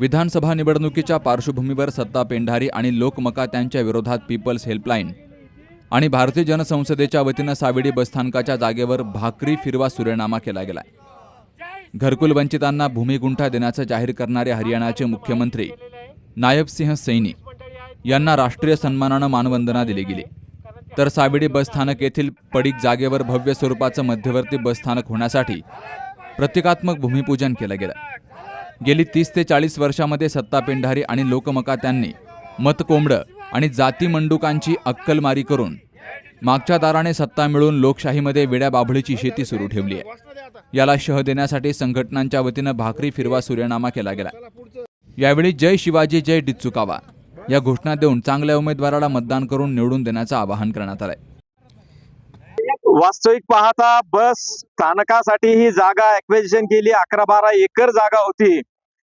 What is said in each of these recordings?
विधानसभा निवडणुकीच्या पार्श्वभूमीवर सत्ता पेंढारी आणि लोकमकात्यांच्या विरोधात पीपल्स हेल्पलाईन आणि भारतीय जनसंसदेच्या वतीनं सावेडी बसस्थानकाच्या जागेवर भाकरी फिरवा सूर्यनामा केला गेलाय. घरकुल वंचितांना भूमिगुंठा देण्याचं जाहीर करणारे हरियाणाचे मुख्यमंत्री नायब सिंह सैनी यांना राष्ट्रीय सन्मानानं मानवंदना दिली गेली. तर सावेडी बसस्थानक येथील पडीक जागेवर भव्य स्वरूपाचं मध्यवर्ती बसस्थानक होण्यासाठी प्रतिकात्मक भूमिपूजन केलं गेलं. गेली तीस ते चाळीस वर्षामध्ये सत्तापेंढारी आणि लोकमकात्यांनी मतकोंबडं आणि जाती मंडुकांची अक्कलमारी करून मागच्या दाराने सत्ता मिळून लोकशाहीमध्ये वेड्या बाभळीची शेती सुरू ठेवली आहे. याला शह देण्यासाठी संघटनांच्या वतीनं भाकरी फिरवा सूर्यनामा केला गेला. यावेळी जय शिवाजी जय डिच्चुकावा या घोषणा देऊन चांगल्या उमेदवाराला मतदान करून निवडून देण्याचं आवाहन करण्यात आलंय. वास्तविक पाहता बस स्थानकासाठी ही जागा ऍक्वेजिशन केली. अकरा बारा एकर जागा होती.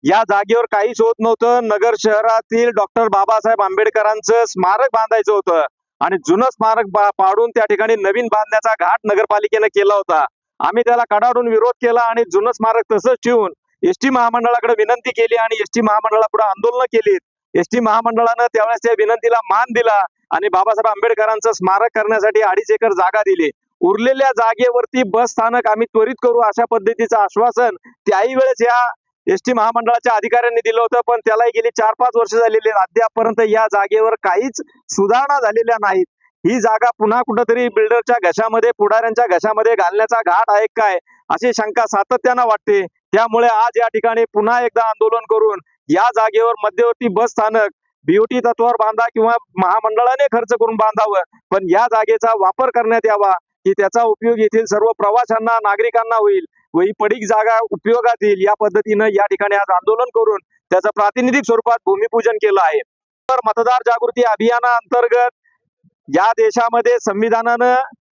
या जागेवर काहीच होत नव्हतं. नगर शहरातील डॉक्टर बाबासाहेब आंबेडकरांचं स्मारक बांधायचं होतं. आणि जुनं स्मारक पाडून त्या ठिकाणी नवीन बांधण्याचा घाट नगरपालिकेनं केला होता. आम्ही त्याला कडाडून विरोध केला आणि जुनं स्मारक तसंच ठेवून एसटी महामंडळाकडे विनंती केली आणि एसटी महामंडळापुढे आंदोलन केली एसटी महामंडळानं त्यावेळेस त्या विनंतीला मान दिला आणि बाबासाहेब आंबेडकरांचं स्मारक करण्यासाठी अडीच एकर जागा दिली. उरलेल्या जागेवरती बस स्थानक आम्ही त्वरित करू अशा पद्धतीचं आश्वासन त्याही वेळेस या एस टी महामंडळाच्या अधिकाऱ्यांनी दिलं होतं पण त्यालाही गेली चार पाच वर्ष झालेली आहेत. अद्यापपर्यंत या जागेवर काहीच सुधारणा झालेल्या नाहीत. ही जागा पुन्हा कुठंतरी बिल्डरच्या घशामध्ये पुढाऱ्यांच्या घशामध्ये घालण्याचा घाट आहे काय अशी शंका सातत्यानं वाटते. त्यामुळे आज या ठिकाणी पुन्हा एकदा आंदोलन करून या जागेवर मध्यवर्ती बस स्थानक बीओटी तत्वावर बांधा किंवा महामंडळाने खर्च करून बांधावं. पण या जागेचा वापर करण्यात यावा की त्याचा उपयोग येथील सर्व प्रवाशांना नागरिकांना होईल. व ही पडीक जागा उपयोगात येईल. या पद्धतीनं या ठिकाणी आज आंदोलन करून त्याचं प्रातिनिधिक स्वरूपात भूमिपूजन केलं आहे. तर मतदार जागृती अभियानाअंतर्गत या देशामध्ये संविधानानं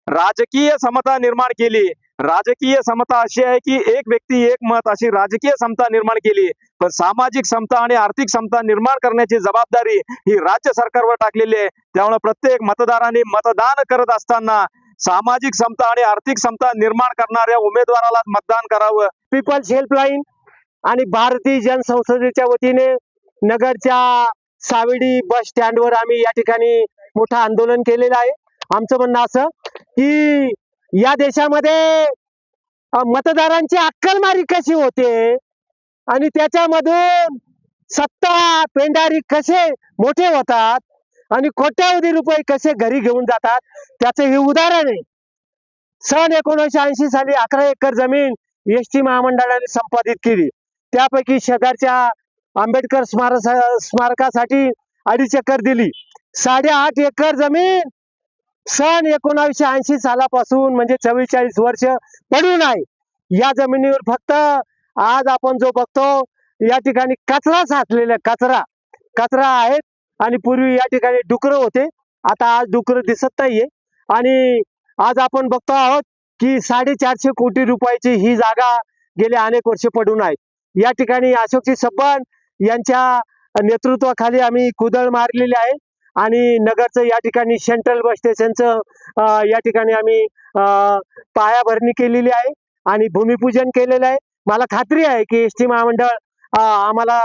राजकीय समता निर्माण केली. राजकीय समता अशी आहे की एक व्यक्ती एक मत अशी राजकीय समता निर्माण केली. पण सामाजिक समता आणि आर्थिक समता निर्माण करण्याची जबाबदारी ही राज्य सरकारवर टाकलेली आहे. त्यामुळे प्रत्येक मतदाराने मतदान करत असताना सामाजिक समता आणि आर्थिक समता निर्माण करणाऱ्या उमेदवाराला मतदान करावं. पीपल्स हेल्पलाईन आणि भारतीय जनसंसदेच्या वतीने नगरच्या सावेडी बस स्टँडवर आम्ही या ठिकाणी मोठं आंदोलन केलेलं आहे. आमचं म्हणणं असं की या देशामध्ये मतदारांची अक्कलमारी कशी होते आणि त्याच्यामधून सत्ता पेंडारी कसे मोठे होतात आणि कोट्यावधी रुपये कसे घरी घेऊन जातात त्याचं हे उदाहरण आहे. सन एकोणीसशे ऐंशी साली अकरा एकर जमीन एस टी महामंडळाने संपादित केली. त्यापैकी शेजारच्या आंबेडकर स्मारक स्मारकासाठी अडीच एकर दिली. साडेआठ एकर जमीन सन एकोणावीसशे ऐंशी सालापासून म्हणजे चव्वेचाळीस वर्ष पडून आहे. या जमिनीवर फक्त आज आपण जो बघतो या ठिकाणी कचरा साचलेला कचरा कचरा आहेत आणि पूर्वी या ठिकाणी डुकरं होते. आता आज डुकरं दिसत नाहीये. आणि आज आपण बघतो आहोत की साडेचारशे कोटी रुपयाची ही जागा गेले अनेक वर्ष पडून आहे या ठिकाणी अशोकजी सब्बान यांच्या नेतृत्वाखाली आम्ही कुदळ मारलेली आहे. आणि नगरचं या ठिकाणी सेंट्रल बस स्टेशनचं या ठिकाणी आम्ही अं, पायाभरणी केलेली आहे आणि भूमिपूजन केलेलं आहे. मला खात्री आहे की एस टी महामंडळ आम्हाला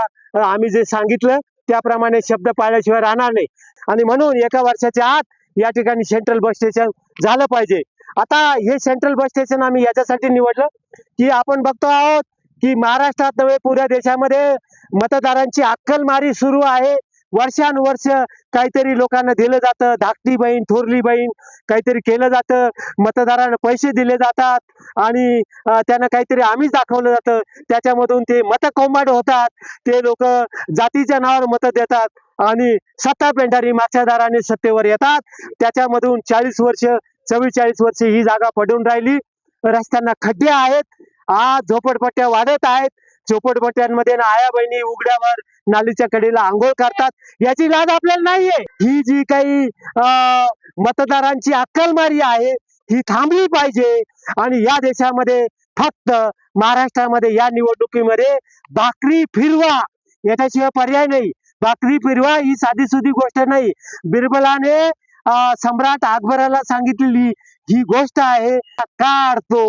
आम्ही जे सांगितलं त्याप्रमाणे शब्द पाळल्याशिवाय राहणार नाही. आणि म्हणून एका वर्षाच्या आत या ठिकाणी सेंट्रल बस स्टेशन झालं पाहिजे. आता हे सेंट्रल बस स्टेशन आम्ही याच्यासाठी निवडलं की आपण बघतो आहोत की महाराष्ट्रात नव्हे पुऱ्या देशामध्ये मतदारांची अक्कलमारी सुरू आहे. वर्षानुवर्ष काहीतरी लोकांना दिलं जातं. धाकटी बहीण थोरली बहीण काहीतरी केलं जातं. मतदारांना पैसे दिले जातात आणि त्यांना काहीतरी आम्हीच दाखवलं जातं. त्याच्यामधून ते मत कोंबाड होतात. ते लोक जातीच्या नावावर मतं देतात आणि सत्ता पेंढारी मागच्यादाराने सत्तेवर येतात. त्याच्यामधून चाळीस वर्ष चव्वेचाळीस वर्ष ही जागा पडून राहिली. रस्त्यांना खड्डे आहेत. आज झोपडपट्ट्या वाढत आहेत. चोपटपट्ट्यांमध्ये आया बहिणी उघड्यावर नालीच्या कडेला आंघोळ करतात. याची लाज आपल्याला नाहीये. ही जी काही अं, मतदारांची अक्कलमारी आहे ही थांबली पाहिजे. आणि या देशामध्ये फक्त महाराष्ट्रामध्ये या निवडणुकीमध्ये भाकरी फिरवा. याच्याशिवाय पर्याय नाही. भाकरी फिरवा ही साधी सुधी गोष्ट नाही. बिरबलाने सम्राट अकबराला सांगितलेली ही गोष्ट आहे का अडतो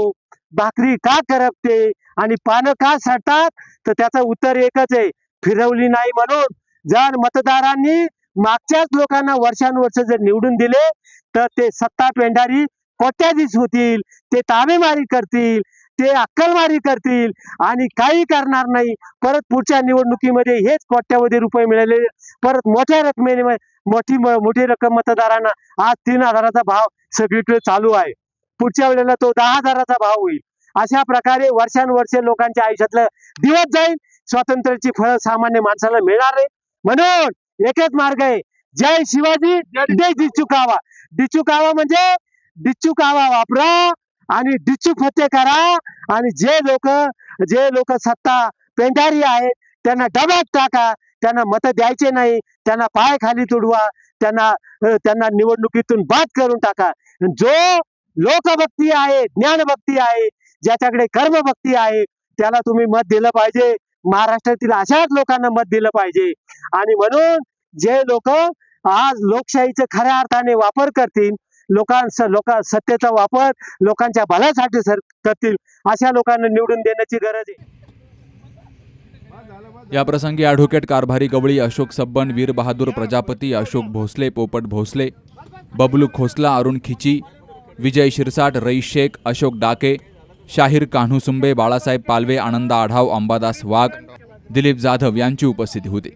भाकरी का करपते? आणि पानं का सडतात तर त्याचं उत्तर एकच आहे. फिरवली नाही म्हणून. जर मतदारांनी मागच्याच लोकांना वर्षानुवर्ष जर निवडून दिले तर ते सत्ता पेंढारी कोट्याधीश होतील. ते ताबेमारी करतील ते अक्कलमारी करतील आणि काही करणार नाही. परत पुढच्या निवडणुकीमध्ये हेच कोट्यावधी रुपये मिळाले. परत मोठ्या रकमेने मोठी मोठी रक्कम मतदारांना आज तीन हजाराचा भाव सगळीकडे चालू आहे. पुढच्या वेळेला तो दहा हजाराचा भाव होईल. अशा प्रकारे वर्षानुवर्षे लोकांच्या आयुष्यातलं दिवस जाईल. स्वातंत्र्याची फळं सामान्य माणसाला मिळणार आहे म्हणून एकच मार्ग आहे. जय शिवाजी जय डिच्चू कावा. डिच्चू कावा म्हणजे डिच्चू कावा वापरा आणि डिच्चू फत्ते करा आणि जे लोक जे लोक सत्ता पेंढारी आहेत त्यांना डबात टाका. त्यांना मत द्यायचे नाही. त्यांना पाय खाली तुडवा. त्यांना त्यांना निवडणुकीतून बाद करून टाका. जो लोकभक्ती आहे ज्ञानभक्ती आहे ज्याच्याकडे कर्मभक्ती आहे त्याला तुम्ही मत दिलं पाहिजे. महाराष्ट्रातील अशाच लोकांना मत दिलं पाहिजे. आणि म्हणून जे लोक आज लोकशाहीचे खऱ्या अर्थाने वापर करतील लोकांचा लोक सत्तेचा वापर लोकांच्या भल्यासाठी करतील अशा लोकांना निवडून देण्याची गरज आहे. या प्रसंगी ॲडव्होकेट कारभारी गवळी अशोक सब्बन वीर बहादूर प्रजापती अशोक भोसले पोपट भोसले बबलू खोसला अरुण खिची विजय शिरसाट रईस शेख अशोक डाके शाहीर कान्हूसुंबे बाळासाहेब पालवे आनंदा आढाव अंबादास वाघ दिलीप जाधव यांची उपस्थिती होती.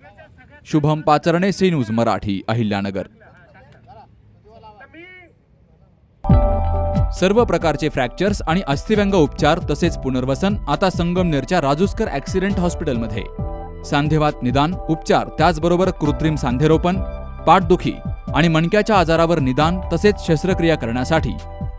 Shubham Pacharne C news Marathi Ahilyanagar. सर्व प्रकारचे फ्रॅक्चर्स आणि अस्थिव्यंग उपचार तसेच पुनर्वसन आता संगमनेरच्या राजूस्कर ॲक्सिडेंट हॉस्पिटलमध्ये. सांधेवात निदान उपचार त्याचबरोबर कृत्रिम सांधेरोपण पाठदुखी आणि मणक्याच्या आजारावर निदान तसेच शस्त्रक्रिया करण्यासाठी